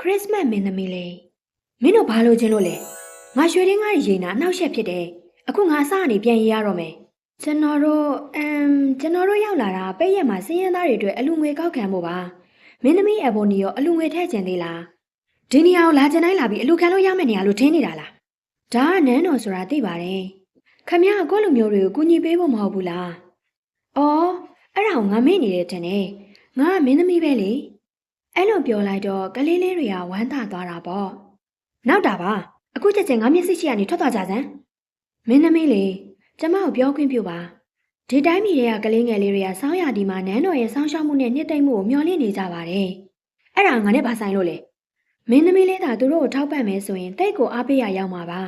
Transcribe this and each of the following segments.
ခရစ်စမတ်မင်းသမီးလေးမင်းတို့ဘာလို့ချင်းလို့လဲငါရွှေတင်းကားရေနာအနှောက်အယှက်ဖြစ်တယ်အခုငါစကနေပြန်ရေးရတော့မယ်ကျွန်တော်တို့အမ်ကျွန်တော်တို့ရောက်လာတာပိတ်ရက်မှာစင်းရဲသားတွေအတွက်အလူငွေကောက်ခံဖို့ပါမင်းသမီးအဘော်နီရောအလူငွေထည့်ကျင်သေးလားဒီနေရာကိုလာကျင်တိုင်းလာပြီးအလူခံလို့ရမယ့်နေရာလို့ထင်နေတာလားဒါကနန်းတော်ဆိုတာသိပါတယ်ခမရကိုယ့်လူမျိုးတွေကိုကူညီပေးဖို့မဟုတ်ဘူးလားအော်အဲ့ဒါကိုငါမေ့နေတယ်ထင်တယ်ငါကမင်းသမီးပဲလေ အဲ့လိုပြောလိုက်တော့ကလေးလေးတွေကဝမ်းသာသွားတာပေါ့နောက်တာပါအခုချက်ချင်းငါမျက်စိရှိကနေထွက်သွားကြစမ်းမင်းသမီးလေးကျမကိုပြောခွင့်ပြုပါဒီတိုင်းပြည်တွေကကလေးငယ်လေးတွေကစောင်းရဒီမှာနန်းတော်ရဲ့စောင်းရှောက်မှုနဲ့နှစ်သိမ့်မှုကိုမျှော်လင့်နေကြပါတယ်အဲ့ဒါငါနဲ့ဘာဆိုင်လို့လဲမင်းသမီးလေးသာသူတို့ကိုထောက်ပံ့မယ်ဆိုရင်တိတ်ကိုအားပေးရရောက်မှာပါ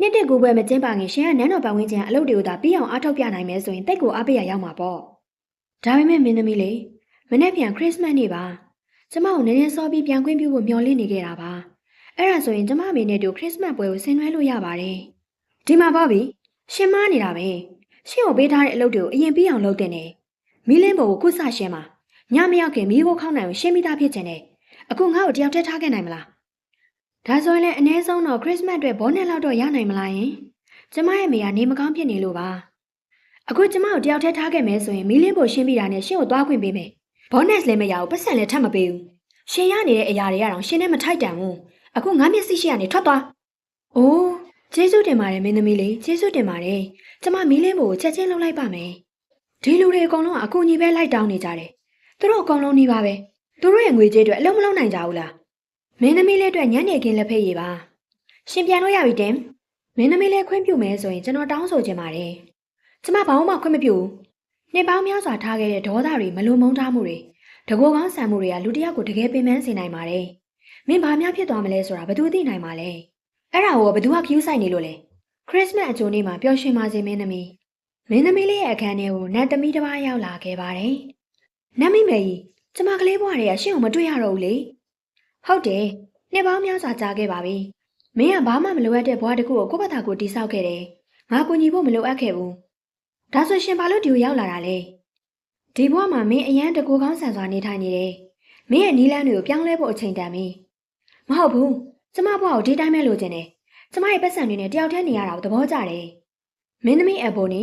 နှစ်တက်ကူပွဲမကျင်းပခင်ရှင်ကနန်းတော်ပတ်ဝန်းကျင်အလုပ်တွေကိုသာပြီးအောင်အားထုတ်ပြနိုင်မယ်ဆိုရင်တိတ်ကိုအားပေးရရောက်မှာပေါ့ဒါပေမဲ့မင်းသမီးလေးမနေ့ပြန်ခရစ်စမတ်နေ့ပါ ကျမကိုနည်းနည်းစောပြီးပြန်ခွင့်ပြုဖို့မျှော်လင့်နေခဲ့တာပါအဲ့ဒါဆိုရင်ကျမအမေနဲ့တူခရစ်စမတ်ပွဲကိုဆင်နွှဲလို့ရပါတယ်ဒီမှာပါပြီရှင်မနေတာပဲရှင်ကိုပေးထားတဲ့အလုပ်တွေကိုအရင်ပြီးအောင်လုပ်တင်တယ်မီးလင်းဘုံကိုခုစရှင်းပါညမရောက်ခင်မီးကိုခောက်နိုင်ကိုရှင်းပြီးသားဖြစ်ချင်တယ်အခုငါ့ကိုတယောက်တည်းထားခဲ့နိုင်မလားဒါဆိုရင်လည်းအနည်းဆုံးတော့ခရစ်စမတ်အတွက်ဘောနဲ့လောက်တော့ရနိုင်မလားယင်ကျမရဲ့မိကနေမကောင်းဖြစ်နေလို့ပါအခုကျမကိုတယောက်တည်းထားခဲ့မယ်ဆိုရင်မီးလင်းဘုံရှင်းပြီးတာနဲ့ရှင်ကိုသွားခွင့်ပေးမယ် ဘောနက်လည်းမရဘူးပတ်စံလည်းထပ်မပေးဘူးရှင်ရနေတဲ့အရာတွေကတော့ရှင်နဲ့မထိုက်တန်ဘူးအခုငါမျက်စိရှိကနေထွက်သွားအိုးကျေးဇူးတင်ပါတယ်မင်းသမီးလေးကျေးဇူးတင်ပါတယ်ကျမမီးလင်းဖို့ချက်ချင်းလုပ်လိုက်ပါမယ်ဒီလူတွေအကုန်လုံးကအကူကြီးပဲလိုက်တောင်းနေကြတယ်သူတို့အကုန်လုံးနေပါပဲသူတို့ရဲ့ငွေကြေးတွေအလုံးမလုံးနိုင်ကြဘူးလားမင်းသမီးလေးအတွက်ညနေခင်းလက်ဖက်ရည်ပါရှင်ပြန်လို့ရပြီတင်မင်းသမီးလေးခွင့်ပြုမယ်ဆိုရင်ကျွန်တော်တောင်းဆိုချင်ပါတယ်ကျမဘာမှခွင့်မပြုဘူး နှစ်ပေါင်းများစွာထားခဲ့တဲ့ဒေါသတွေမလုံမုန်းထားမှုတွေတကောကောင်းဆန်မှုတွေကလူတစ်ယောက်ကိုတကယ်ပင်ပန်းစေနိုင်ပါတယ်။မင်းဘာများဖြစ်သွားမလဲဆိုတာဘယ်သူသိနိုင်မှာလဲ။အဲ့ဒါကိုဘယ်သူကခ ्यू ဆိုင်နေလို့လဲ။ခရစ်စမတ်အကြိုနေ့မှာပျော်ရွှင်ပါစေမင်းသမီး။မင်းသမီးလေးရဲ့အခန်းထဲကိုနတ်သမီးတစ်ပါးရောက်လာခဲ့ပါတယ်။နတ်မိမေကြီးကျမကလေးဘွားတွေကရှင့်ကိုမတွေ့ရတော့ဘူးလေ။ဟုတ်တယ်။နှစ်ပေါင်းများစွာကြာခဲ့ပါပြီ။မင်းကဘာမှမလိုအပ်တဲ့ဘွားတစ်ခုကိုကိုယ့်ဘာသာကိုတိဆောက်ခဲ့တယ်။ငါကူညီဖို့မလိုအပ်ခဲ့ဘူး။ ဒါဆိုရှင်ဘာလို့ဒီကိုရောက်လာတာလဲ။ဒီဘဝမှာမင်းအရန်တကူကောင်းဆန်စွာနေထိုင်နေတယ်။မင်းရဲ့နီးလန်းတွေကိုပြောင်းလဲဖို့အချိန်တန်ပြီ။မဟုတ်ဘူး။ကျမဘဝကိုဒီတိုင်းပဲလိုချင်တယ်။ကျမရဲ့ပတ်စံတွေနဲ့တယောက်တည်းနေရတာကိုသဘောကျတယ်။မင်းသမီးအဘောနီ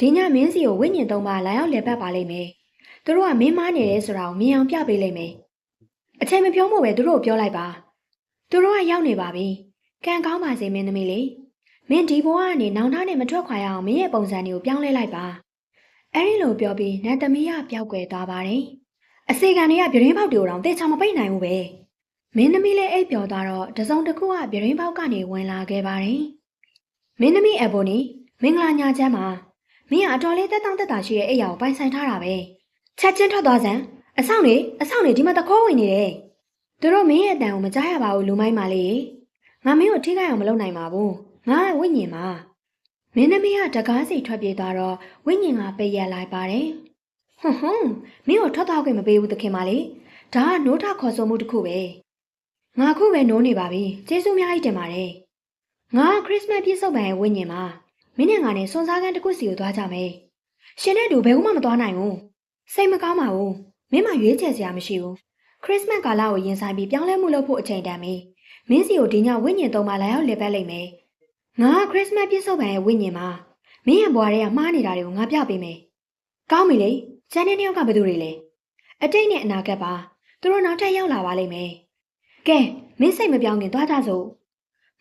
ဒီညမင်းစီကိုဝိညာဉ်သုံးပါလာရောက်လည်ပတ်ပါလိမ့်မယ်။သူတို့ကမင်းမားနေတယ်ဆိုတာကိုမြင်အောင်ပြပေးလိမ့်မယ်။အချိန်မပြောမို့ပဲသူတို့ကိုပြောလိုက်ပါ။သူတို့ကရောက်နေပါပြီ။ကံကောင်းပါစေမင်းသမီးလေး။ မင်းဒီဘဝကနေနောင်တနဲ့မထွက်ခွာရအောင်မင်းရဲ့ပုံစံတွေကိုပြောင်းလဲလိုက်ပါ။အဲ့ဒီလိုပြောပြီးနတ်သမီးကပျောက်ကွယ်သွားပါတယ်။အစေခံတွေကပြရင်းပေါက်တွေကိုတောင်တေချာမပိတ်နိုင်ဘူးပဲ။မင်းသမီးလည်းအိပ်ပျော်သွားတော့တစုံတစ်ခုကပြရင်းပေါက်ကနေဝင်လာခဲ့ပါတယ်။မင်းသမီးအဘောနီမင်္ဂလာညချမ်းပါ။မင်းကအတော်လေးတက်တောင့်တက်တာရှိတဲ့အိယာကိုပိုင်ဆိုင်ထားတာပဲ။ချက်ချင်းထွက်သွားစမ်း။အဆောင်နေအဆောင်နေဒီမှာတခေါဝင်နေတယ်။သူတို့မင်းရဲ့အတန်ကိုမကြားရပါဘူးလူမိုင်းပါလေ။ငါမင်းကိုထိခိုက်အောင်မလုပ်နိုင်ပါဘူး။ ငါဝိညာဉ်ပါ။မင်းသမီးကတကားစီထွက်ပြေးသွားတော့ဝိညာဉ်ကပိတ်ရက်လိုက်ပါတယ်။ဟွန်းဟွန်းမင်းကိုထွက်သွားခွင့်မပေးဘူးသခင်မလေး။ဒါကနိုးထခေါ်ဆိုမှုတစ်ခုပဲ။ငါခုပဲနိုးနေပါပြီ။ကျေးဇူးများကြီးတင်ပါတယ်။ငါခရစ်စမတ်ပြည့်စုံပန်ရဲ့ဝိညာဉ်ပါ။မင်းနဲ့ငါနဲ့စွန်စားခန်းတစ်ခုစီကိုသွားကြမယ်။ရှင်နဲ့တူဘယ်မှမသွားနိုင်ဘူး။စိတ်မကောင်းပါဘူး။မင်းမရွေးချယ်စရာမရှိဘူး။ခရစ်စမတ်ကာလကိုရင်ဆိုင်ပြီးပြောင်းလဲမှုလုပ်ဖို့အချိန်တန်ပြီ။မင်းစီကိုဒီညဝိညာဉ်သုံးပါလာရောက်လည်ပတ်လိမ့်မယ်။ ငါကခရစ်စမတ်ပြည့်စုံပန်ရဲ့ဝိညာဉ်ပါမင်းရဲ့ဘွားတွေကမှားနေတာတွေကိုငါပြပေးမယ်ကောင်းပြီလေကျန်တဲ့နှစ်ယောက်ကဘယ်သူတွေလဲအတိတ်နဲ့အနာဂတ်ပါသူတို့နောက်ထပ်ရောက်လာပါလိမ့်မယ်ကဲမင်းစိတ်မပြောင်းခင်သွားကြစို့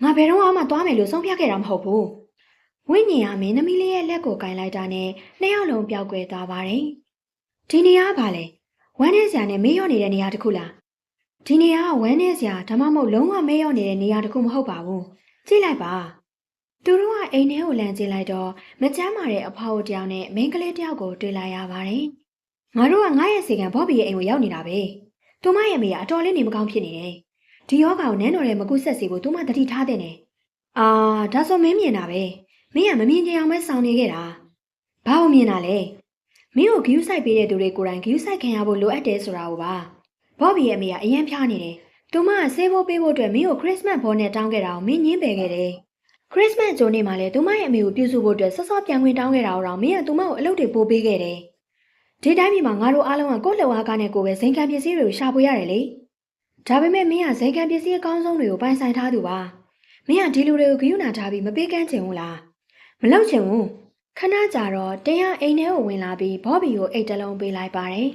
ငါဘယ်တော့မှသွားမယ်လို့ဆုံးဖြတ်ခဲ့တာမဟုတ်ဘူးဝိညာဉ်ကမင်းသမီးလေးရဲ့လက်ကိုကင်လိုက်တာနဲ့နှစ်ယောက်လုံးပျောက်ကွယ်သွားပါတယ်ဒီနေရာကဘာလဲဝမ်းနေစရာနဲ့မေးရောနေတဲ့နေရာတစ်ခုလားဒီနေရာကဝမ်းနေစရာဒါမှမဟုတ်လုံးဝမေးရောနေတဲ့နေရာတစ်ခုမဟုတ်ပါဘူးကြည့်လိုက်ပါ သူတို့ကအိမ်ထဲကိုလမ်းကျလိုက်တော့မချမ်းမာတဲ့အဖွားအိုတယောက်နဲ့မိန်းကလေးတယောက်ကိုတွေ့လိုက်ရပါတယ်။ငါတို့ကငါရဲ့စီကံဘော့ဘီရဲ့အိမ်ကိုရောက်နေတာပဲ။သူမရဲ့မိကအတော်လေးနေမကောင်းဖြစ်နေတယ်။ဒီယောဂါကိုနန်းတော်ရဲ့မကုဆက်စီကိုသူမတတိထားတဲ့နေ။အာဒါဆိုမင်းမြင်တာပဲ။မင်းကမမြင်ကြအောင်ပဲစောင်းနေခဲ့တာ။ဘာလို့မြင်တာလဲ။မင်းကိုဂယူးဆိုင်ပေးတဲ့သူတွေကိုယ်တိုင်ဂယူးဆိုင်ခံရဖို့လိုအပ်တယ်ဆိုတာကိုပါ။ဘော့ဘီရဲ့မိကအရင်ဖျားနေတယ်။သူမကဆေးဖို့ပေးဖို့အတွက်မင်းကိုခရစ်စမတ်ဘောနဲ့တောင်းခဲ့တာကိုမင်းညင်းပယ်ခဲ့တယ်။ ခရစ်စမတ်ဂျိုနေ့မှာလည်းသူမရဲ့အမေကိုပြုစုဖို့အတွက်ဆော့ဆော့ပြန်ဝင်တောင်းခဲ့တာတော့မင်းကသူမကိုအလုပ်တွေပို့ပေးခဲ့တယ်။ဒီတိုင်းပြည်မှာငါတို့အားလုံးကကိုယ့်လက်ဝါးကားနဲ့ကိုယ်ပဲဇင်ခံပစ္စည်းတွေကိုရှာဖွေရတယ်လေ။ဒါပေမဲ့မင်းကဇိမ်ခံပစ္စည်းအကောင်းဆုံးတွေကိုပိုင်ဆိုင်ထားသူပါမင်းကဒီလူတွေကိုဂရုဏာထားပြီးမပေးကမ်းချင်ဘူးလားမလုပ်ချင်ဘူးခဏကြာတော့တင်းဟာအိမ်ထဲကိုဝင်လာပြီးဘော့ဘီကိုအိတ်တလုံးပေးလိုက်ပါတယ်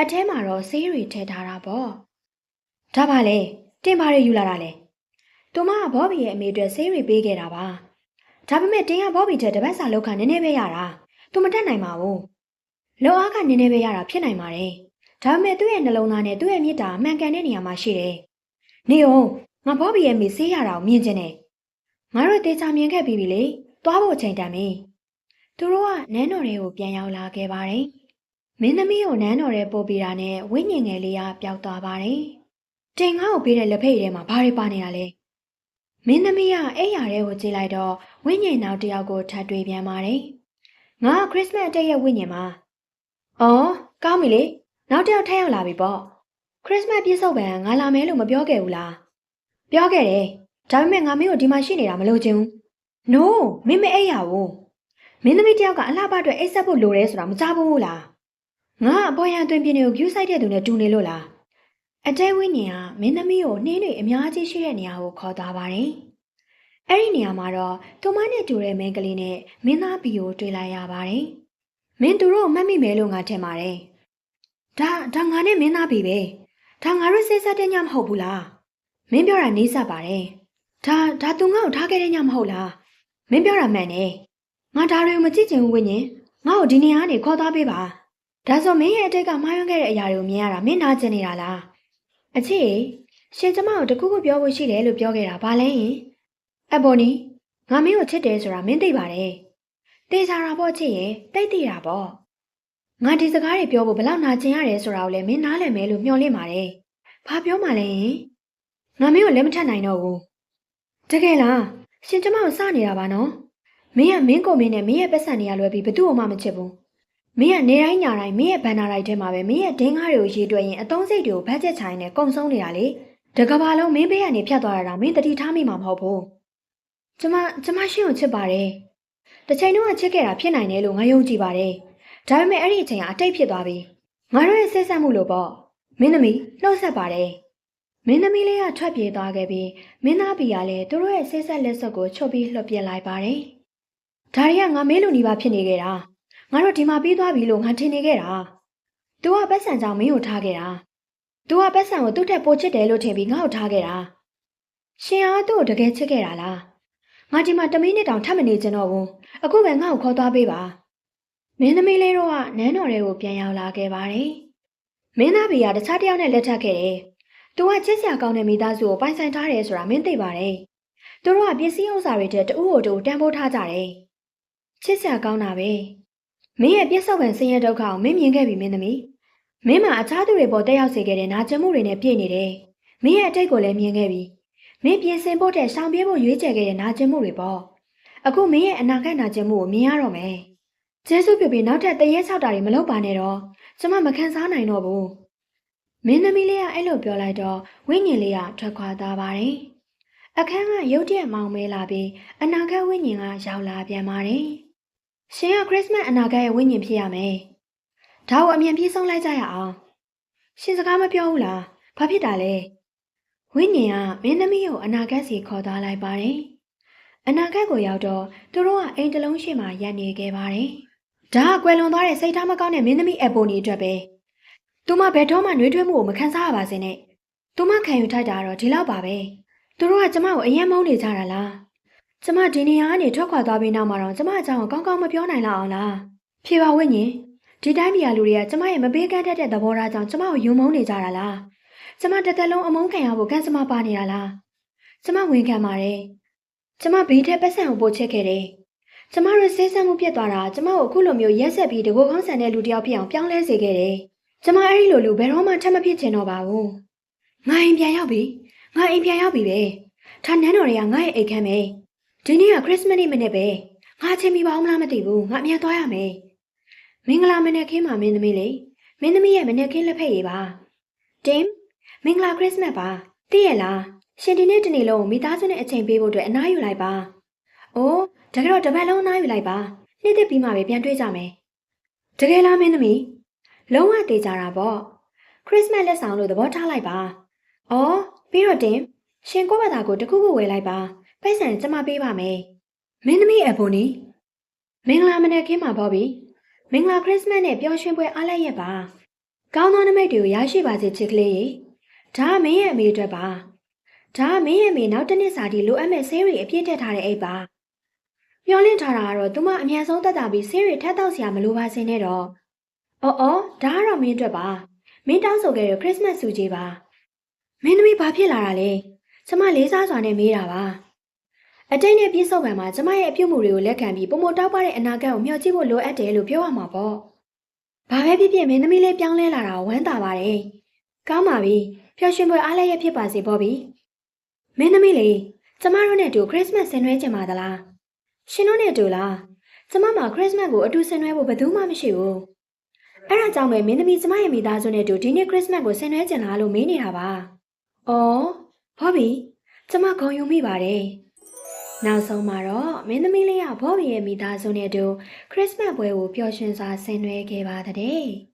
အထဲမှာတော့ဆေးတွေထည့်ထားတာပေါ့ဒါပါလေတင်းပါတွေယူလာတာလေ သူမကဘော့ဘီရဲ့အမေအတွက်ဆေးတွေပေးခဲ့တာပါဒါပေမဲ့တင်းကဘော့ဘီတဲ့တပတ်စာလောက်ခနည်းနည်းပဲရတာသူမတတ်နိုင်ပါဘူးလောအားကနည်းနည်းပဲရတာဖြစ်နိုင်ပါတယ်ဒါပေမဲ့သူ့ရဲ့နှလုံးသားနဲ့သူ့ရဲ့မြစ်တာအမှန်ကန်တဲ့နေရာမှာရှိတယ်နေအောင်ငါဘော့ဘီရဲ့မေဆေးရတာကိုမြင်ချင်တယ်ငါတို့တေချာမြင်ခဲ့ပြီးပြီလေသွားဖို့ချိန်တန်ပြီသူတို့ကနန်းတော်တွေကိုပြန်ရောက်လာခဲ့ပါတယ်မင်းသမီးကိုနန်းတော်ထဲပို့ပြီးတာနဲ့ဝိညာဉ်ငယ်လေးကပျောက်သွားပါတယ်တင်ငါ့ကိုပေးတဲ့လက်ဖက်ရည်ထဲမှာဘာတွေပါနေတာလဲ မင်းသမီးကအိမ်ရတဲ့ကိုကြည့်လိုက်တော့ဝိညာဉ်နောက်တစ်ယောက်ကိုထပ်တွေ့ပြန်ပါတယ်ငါကခရစ်စမတ်အတက်ရဲ့ဝိညာဉ်ပါအော်ကောင်းပြီလေနောက်တစ်ယောက်ထပ်ရောက်လာပြီပေါ့ခရစ်စမတ်ပြည့်စုံပံငါလာမယ်လို့မပြောခဲ့ဘူးလားပြောခဲ့တယ်ဒါပေမဲ့ငါမင်းကိုဒီမှာရှိနေတာမလို့ချင်ဘူး no မင်းမအိပ်ရဘူးမင်းသမီးတယောက်ကအလှပအတွက်အိပ်ဆက်ဖို့လိုတယ်ဆိုတာမကြားဘူးလားငါအပေါ်ရန်အတွင်ပြင်းတွေကို view site တဲ့သူနဲ့တူနေလို့လား အတဲဝိညာဉ်ကမင်းသမီးကိုနှင်းတွေအများကြီးရှိတဲ့နေရာကိုခေါ်သွားပါတယ်အဲ့ဒီနေရာမှာတော့သူမနဲ့တူတဲ့မင်းကလေးနဲ့မင်းသားဘီကိုတွေ့လိုက်ရပါတယ်မင်းသူတို့ကိုမှတ်မိမယ်လို့ငါထင်ပါတယ်ဒါဒါငါနဲ့မင်းသားဘီပဲဒါငါတို့စိတ်ဆက်တဲ့ညမဟုတ်ဘူးလားမင်းပြောတာနေဆက်ပါတယ်ဒါဒါသူငါ့ကိုထားခဲ့တဲ့ညမဟုတ်လားမင်းပြောတာမှန်တယ်ငါဒါတွေကိုမကြည့်ချင်ဘူးဝိညာဉ်ငါ့ကိုဒီနေရာကနေခေါ်သွားပေးပါဒါဆိုမင်းရဲ့အတိတ်ကမှားယွင်းခဲ့တဲ့အရာတွေကိုမြင်ရတာမင်းနာကျင်နေတာလား အချစ်ရှင်ကျမကိုတခုခုပြောဖို့ရှိတယ်လို့ပြောခဲ့တာဘာလဲယင်အဘော်နီငါမင်းကိုချစ်တယ်ဆိုတာမင်းသိပါတယ်တေချာတာပေါ့ချစ်ရဲ့တိတ်တိတာပေါ့ငါဒီစကားတွေပြောဖို့ဘယ်လောက်နာကျင်ရတယ်ဆိုတာကိုလည်းမင်းနားလည်မယ်လို့မျှော်လင့်ပါတယ်ဘာပြောမှလဲယင်ငါမင်းကိုလက်မထပ်နိုင်တော့ဘူးတကယ်လားရှင်ကျမကိုစနေတာပါနော်မင်းကမင်းကိုမင်းနဲ့မင်းရဲ့ပတ်စံတွေကလွယ်ပြီးဘသူ့မှမချစ်ဘူး မင်းကနေတိုင်းညတိုင်းမင်းရဲ့ဘန်နာတိုင်းထဲမှာပဲမင်းရဲ့ဒင်းကားတွေကိုရေးတွက်ရင်အသုံးစိတ်တွေကိုဘတ်ဂျက်ချိုင်းနဲ့ကုန်ဆုံးနေတာလေတကဘာလုံးမင်းဘေးကနေဖြတ်သွားတာတော့မင်းတတိထားမိမှာမဟုတ်ဘူးကျမကျမရှင်းကိုချစ်ပါတယ်တစ်ချိန်တော့ချစ်ခဲ့တာဖြစ်နိုင်တယ်လို့ငါယုံကြည်ပါတယ်ဒါပေမဲ့အဲ့ဒီအချိန်ကအတိတ်ဖြစ်သွားပြီငါတို့ရဲ့ဆက်ဆက်မှုလို့ပေါ့မင်းသမီးနှုတ်ဆက်ပါတယ်မင်းသမီးလေးကထွက်ပြေးသွားခဲ့ပြီးမင်းသားပီကလည်းသူတို့ရဲ့ဆက်ဆက်လက်စွပ်ကိုချုပ်ပြီးလှုပ်ပြလိုက်ပါတယ်ဒါတွေကငါမေးလို့နေပါဖြစ်နေခဲ့တာ ငါတို့ဒီမှာပြီးသွားပြီလို့ငါထင်နေခဲ့တာ။ तू ကပတ်စံကြောင့်မင်းကိုထားခဲ့တာ။ तू ကပတ်စံကိုသူ့ထက်ပိုချစ်တယ်လို့ထင်ပြီးငါ့ကိုထားခဲ့တာ။ရှင်အားသူ့ကိုတကယ်ချစ်ခဲ့တာလား။ငါဒီမှာတမီးနှစ်တောင်ထပ်မနေချင်တော့ဘူး။အခုပဲငါ့ကိုခေါ်သွားပေးပါ။မင်းသမီးလေးတို့ကနန်းတော်တွေကိုပြန်ရောက်လာခဲ့ပါတယ်။မင်းသားဘီကတခြားတစ်ယောက်နဲ့လက်ထပ်ခဲ့တယ်။ तू ကချစ်စရာကောင်းတဲ့မိသားစုကိုပိုင်ဆိုင်ထားတယ်ဆိုတာမင်းသိပါတယ်။သူတို့ကပစ္စည်းဥစ္စာတွေတဲ့တူကိုတူတန်ဖိုးထားကြတယ်။ချစ်စရာကောင်းတာပဲ။ မင်းရဲ့ပြစ္ဆုတ်ပံဆင်းရဲဒုက္ခကိုမင်းမြင်ခဲ့ပြီမင်းသမီး။မင်းမှာအခြားသူတွေပေါ်တက်ရောက်စေခဲ့တဲ့နာကျင်မှုတွေနဲ့ပြည့်နေတယ်။မင်းရဲ့အတိတ်ကိုလည်းမြင်ခဲ့ပြီ။မင်းပြင်ဆင်ဖို့တဲ့ရှောင်ပြေးဖို့ရွေးချယ်ခဲ့တဲ့နာကျင်မှုတွေပေါ့။အခုမင်းရဲ့အနာဂတ်နာကျင်မှုကိုမြင်ရတော့မယ်။ကျေးဇူးပြုပြီးနောက်ထပ်တရေချောက်တာတွေမလုပ်ပါနဲ့တော့။ကျမမခံစားနိုင်တော့ဘူး။မင်းသမီးလေးကအဲ့လိုပြောလိုက်တော့ဝိညာဉ်လေးကထွက်ခွာသွားပါတယ်။အခန်းကရုတ်တရက်မောင်မဲလာပြီးအနာဂတ်ဝိညာဉ်ကရောက်လာပြန်ပါတယ်။ ရှင်ကခရစ်စမတ်အနာဂတ်ရဲ့ဝိညာဉ်ဖြစ်ရမယ်။ဒါကိုအမြန်ပြေးဆုံးလိုက်ကြရအောင်။ရှင်စကားမပြောဘူးလား။ဘာဖြစ်တာလဲ။ဝိညာဉ်ကမင်းသမီးကိုအနာဂတ်စီခေါ်သွားလိုက်ပါတယ်။အနာဂတ်ကိုရောက်တော့သူတို့ကအိမ်တစ်လုံးရှိမှရပ်နေခဲ့ပါတယ်။ဒါကကွယ်လွန်သွားတဲ့စိတ်ထားမကောင်းတဲ့မင်းသမီးအပိုနီအတွက်ပဲ။သူမဘယ်တော့မှနှွေးထွေးမှုကိုမခံစားရပါစေနဲ့။သူမခံယူထိုက်တာတော့ဒီလောက်ပါပဲ။သူတို့ကကျမကိုအယံမုန်းနေကြတာလား။ ကျမဒီနေရာကနေထွက်ခွာသွားပြီးနောက်မှာတော့ကျမအကြောင်းကိုကောင်းကောင်းမပြောနိုင်လောက်အောင်လား။ဖြေပါဝိညာဉ်ဒီတိုင်းပြည်ကလူတွေကကျမရဲ့မပေးကမ်းတတ်တဲ့သဘောထားကြောင့်ကျမကိုယုံမုန်းနေကြတာလား။ကျမတစ်သက်လုံးအမုန်းခံရဖို့ကံစမပါနေတာလား။ကျမဝင်ခံပါတယ်။ကျမဘေးထက်ပတ်စံကိုပို့ချစ်ခဲ့တယ်။ကျမတို့ဆေးဆမ်းမှုပြတ်သွားတာကျမကိုအခုလိုမျိုးရက်ဆက်ပြီးတကူကောင်းဆန်တဲ့လူတစ်ယောက်ဖြစ်အောင်ပြောင်းလဲစေခဲ့တယ်။ကျမအဲ့ဒီလိုလူဘယ်တော့မှထပ်မဖြစ်ချင်တော့ပါဘူး။ငါအိမ်ပြန်ရောက်ပြီ။ငါအိမ်ပြန်ရောက်ပြီပဲ။ဒါနန်းတော်တွေကငါ့ရဲ့အိမ်ခန်းပဲ။ ဒီနေ့ကခရစ်စမတ်နေ့မနေ့ပဲ။ငါချင်းမိပါအောင်မလားမသိဘူး။ငါအမြန်သွားရမယ်။မင်္ဂလာမနေ့ခင်းမှာမင်းသမီးလေ။မင်းသမီးရဲ့မနေ့ခင်းလက်ဖက်ရည်ပါ။တင်မင်္ဂလာခရစ်စမတ်ပါ။သိရလား။ရှင်ဒီနေ့တနေ့လုံးမိသားစုနဲ့အချိန်ပေးဖို့အတွက်အနားယူလိုက်ပါ။အိုးတကယ်တော့တပတ်လုံးအနားယူလိုက်ပါ။နေ့တစ်ပြီးမှပဲပြန်တွေ့ကြမယ်။တကယ်လားမင်းသမီး။လုံးဝတေးကြတာပေါ့။ခရစ်စမတ်လက်ဆောင်လို့သဘောထားလိုက်ပါ။။အော်ပြီးတော့တင်ရှင်ကိုယ့်ဘာသာကိုတစ်ခုခုဝယ်လိုက်ပါ။ ပိုက်ဆံကျမပေးပါမယ်။မင်းသမီးအဘိုနီမင်္ဂလာမနက်ခင်းပါဘော်ဘီ။မင်္ဂလာခရစ်စမတ်နဲ့ပျော်ရွှင်ပွဲအားလိုက်ရက်ပါ။ကောင်းသောနမိတ်တွေကိုရရှိပါစေချစ်ကလေးရေ။ဒါကမင်းရဲ့အမေအတွက်ပါ။ဒါကမင်းရဲ့အမေနောက်တစ်နှစ်စာထိလိုအပ်မဲ့ဆေးတွေအပြည့်တက်ထားတဲ့အိတ်ပါ။မျောလင့်ထားတာကတော့သူမအမြန်ဆုံးတက်တာပြီးဆေးတွေထပ်တောက်စရာမလိုပါစေနဲ့တော့။အော်အော်ဒါကတော့မင်းအတွက်ပါ။မင်းတောင်းဆိုခဲ့တဲ့ခရစ်စမတ်ဆူကြီးပါ။မင်းသမီးဘာဖြစ်လာတာလဲ။ကျမလေးစားစွာနဲ့မေးတာပါ။ အတိတ်နဲ့ပြည့်စုံပံမှာကျမရဲ့အပြုတ်မှုတွေကိုလက်ခံပြီးပုံမတောက်ပတဲ့အနာဂတ်ကိုမျှော်ကြည့်ဖို့လိုအပ်တယ်လို့ပြောရမှာပေါ့။ဘာပဲဖြစ်ဖြစ်မင်းသမီးလေးပြောင်းလဲလာတာကိုဝမ်းသာပါတယ်။ကောင်းပါပြီ။ပျော်ရွှင်ပွဲအားလည်းရဖြစ်ပါစေပေါ့ဗျ။မင်းသမီးလေးကျမတို့နဲ့အတူခရစ်စမတ်ဆင်နွှဲကြပါသလား။ရှင်တို့နဲ့အတူလား။ကျမမှာခရစ်စမတ်ကိုအတူဆင်နွှဲဖို့ဘယ်သူမှမရှိဘူး။အဲ့ဒါကြောင့်ပဲမင်းသမီးကျမရဲ့မိသားစုနဲ့အတူဒီနေ့ခရစ်စမတ်ကိုဆင်နွှဲကြလားလို့မေးနေတာပါ။အော်ဘော်ဘီကျမဂုံယူမိပါတယ်။ နောက်ဆုံးမှာတော့မင်းသမီးလေးကဘော်ဘီရဲ့မိသားစုနဲ့အတူခရစ်စမတ်ပွဲကိုပျော်ရွှင်စွာဆင်နွှဲခဲ့ပါတဲ့။